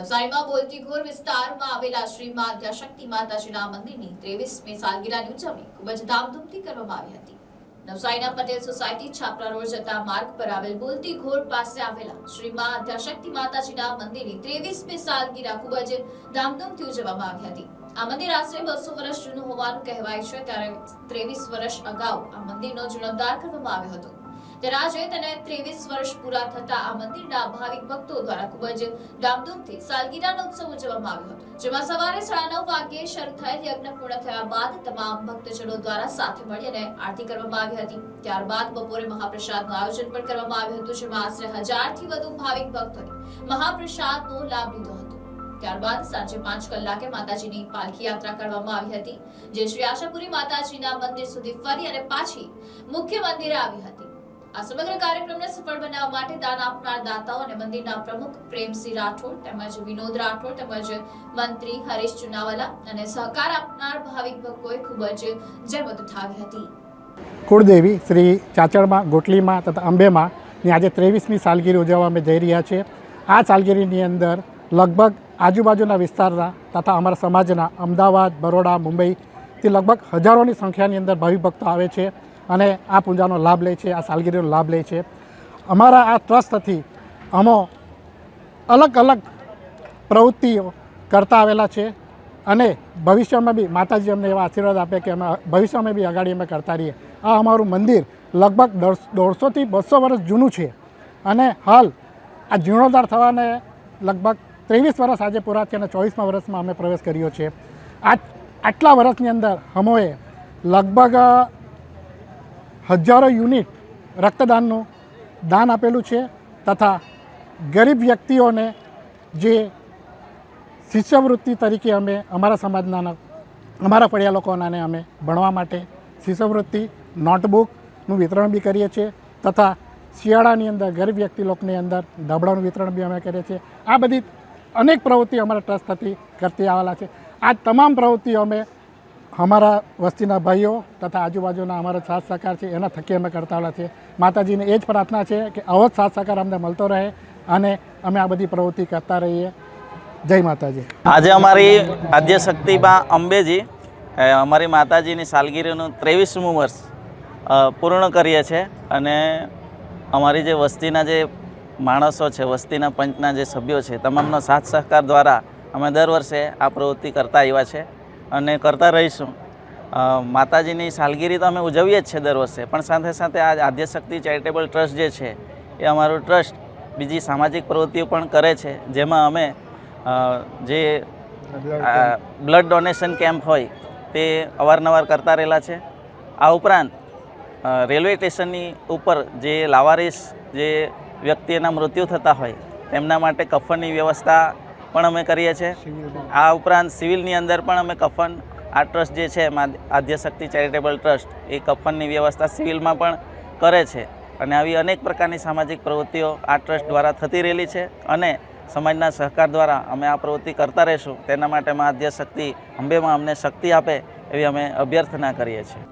નવસારીમાં બોલતી ઘોર વિસ્તારમાં આવેલા શ્રી મા આદ્યાશક્તિ માતાજીના મંદિરની ત્રેવીસમી સાલગીરાની ઉજવણી ખૂબ જ ધામધૂમથી કરવામાં આવી હતી. નવસારીના પટેલ સોસાયટી છાપરા રોડ જતા માર્ગ પર આવેલ બોલતી ઘોર પાસે આવેલા શ્રી મા આદ્યાશક્તિ માતાજીના મંદિરની ત્રેવીસમી સાલગીરા ખૂબ જ ધામધૂમથી ઉજવવામાં આવી હતી. આ મંદિર આશરે બસો વર્ષ જૂનું હોવાનું કહેવાય છે, ત્યારે ત્રેવીસ વર્ષ અગાઉ આ મંદિરનો જીર્ણોદ્ધાર કરવામાં આવ્યો હતો. ત્યારે આજે તેને ત્રેવીસ વર્ષ પૂરા થતા આ મંદિરના ભાવિક ભક્તો દ્વારા ખૂબ જ ધામધૂમથી સાલગીરાનો ઉત્સવ ઉજવવામાં આવ્યો હતો, જેમાં સવારે સાડા નવ વાગ્યે શરૂ થયેલ યજ્ઞ પૂર્ણ થયા બાદ તમામ ભક્તજનો દ્વારા સાથે મળી અને આરતી કરવામાં આવી હતી. ત્યારબાદ બપોરે મહાપ્રસાદનું આયોજન પણ કરવામાં આવ્યું હતું, જેમાં આશરે હજારથી વધુ ભાવિક ભક્તોએ મહાપ્રસાદનો લાભ લીધો હતો. ત્યારબાદ સાંજે પાંચ કલાકે માતાજીની પાલખી યાત્રા કરવામાં આવી હતી, જે શ્રી આશાપુરી માતાજીના મંદિર સુધી ફરી અને પાછી મુખ્ય મંદિરે આવી હતી. આ સમગ્ર કાર્યક્રમને સફળ બનાવવા માટે દાન આપનાર દાતાઓ મંદિરના પ્રમુખ પ્રેમસિંહ રાઠોડ તેમજ વિનોદ રાઠોડ તેમજ મંત્રી હરીશ ચુનાવાલા અને સહકાર આપનાર ભાવિક ભક્તોએ ખૂબ જ જહેમત ઉઠાવી હતી. કુળદેવી શ્રી ચાચડમાં ગોટલીમાં તથા અંબેમાં ની આજે ત્રેવીસમી સાલગીરી ઉજવવા અમે જઈ રહ્યા છીએ. આ સાલગીરીની અંદર લગભગ આજુબાજુના વિસ્તારના તથા અમારા સમાજના અમદાવાદ, બરોડા મુંબઈથી લગભગ હજારોની સંખ્યાની અંદર ભાવિક આવે છે. અને આ પૂજાનો લાભ લે છે, આ સાલગીરીનો લાભ લે છે. અમારા આ ટ્રસ્ટથી અમો અલગ અલગ પ્રવૃત્તિઓ કરતા આવેલા છે અને ભવિષ્યમાં બી માતાજી અમને એવા આશીર્વાદ આપે કે અમે ભવિષ્યમાં બી અગાડી અમે કરતા રહીએ. આ અમારું મંદિર લગભગ દોઢ- દોઢસોથી બસો વર્ષ જૂનું છે અને હાલ આ જીર્ણોદ્ધાર થવાને લગભગ ત્રેવીસ વર્ષ આજે પૂરા થયા અને ચોવીસમાં વર્ષમાં અમે પ્રવેશ કર્યો છે. આ, આટલા વર્ષની અંદર અમોએ લગભગ હજારો યુનિટ રક્તદાનનું દાન આપેલું છે તથા ગરીબ વ્યક્તિઓને જે શિષ્યવૃત્તિ તરીકે અમે અમારા સમાજના અમારા પડ્યા લોકોનાને અમે ભણવા માટે શિષ્યવૃત્તિ, નોટબુકનું વિતરણ બી કરીએ છીએ તથા શિયાળાની અંદર ગરીબ વ્યક્તિ લોકોની અંદર ધાબળાનું વિતરણ બી અમે કરીએ છીએ. આ બધી અનેક પ્રવૃત્તિઓ અમારા ટ્રસ્ટ થકી કરતી આવેલા છે. આ તમામ પ્રવૃત્તિઓ અમે અમારા વસ્તીના ભાઈઓ તથા આજુબાજુના અમારા સાથ સહકાર છે, એના થકી અમે કરતા આવેલા છીએ. માતાજીને એ જ પ્રાર્થના છે કે આવો જ સાથ સહકાર અમને મળતો રહે અને અમે આ બધી પ્રવૃત્તિ કરતા રહીએ. જય માતાજી. આજે અમારી આદ્ય શક્તિમાં અંબેજી અમારી માતાજીની સાલગીરીનું ત્રેવીસમું વર્ષ પૂર્ણ કરીએ છીએ અને અમારી જે વસ્તીના જે માણસો છે, વસ્તીના પંચના જે સભ્યો છે, તમામનો સાથ સહકાર દ્વારા અમે દર વર્ષે આ પ્રવૃત્તિ કરતા આવ્યા છે. અને કરતા રહીશું. માતાજીની સાલગીરી તો અમે ઉજવીએ જ છે દર વર્ષે, પણ સાથે સાથે આ આદ્યશક્તિ ચેરિટેબલ ટ્રસ્ટ જે છે, એ અમારું ટ્રસ્ટ બીજી સામાજિક પ્રવૃત્તિઓ પણ કરે છે, જેમાં અમે જે બ્લડ ડોનેશન કેમ્પ હોય, તે અવારનવાર કરતા રહેલા છે. આ ઉપરાંત રેલવે સ્ટેશનની ઉપર જે લાવારીસ જે વ્યક્તિના મૃત્યુ થતા હોય, તેમના માટે કફનની વ્યવસ્થા પણ અમે કરીએ છીએ. આ ઉપરાંત સિવિલની અંદર પણ અમે કફન, આ ટ્રસ્ટ જે છે આદ્યશક્તિ ચેરિટેબલ ટ્રસ્ટ, એ કફનની વ્યવસ્થા સિવિલમાં પણ કરે છે. અને આવી અનેક પ્રકારની સામાજિક પ્રવૃત્તિઓ આ ટ્રસ્ટ દ્વારા થતી રહેલી છે અને સમાજના સહકાર દ્વારા અમે આ પ્રવૃત્તિ કરતા રહીશું. તેના માટે મા આદ્યશક્તિ અંબેમાં અમને શક્તિ આપે એવી અમે અભ્યર્થના કરીએ છીએ.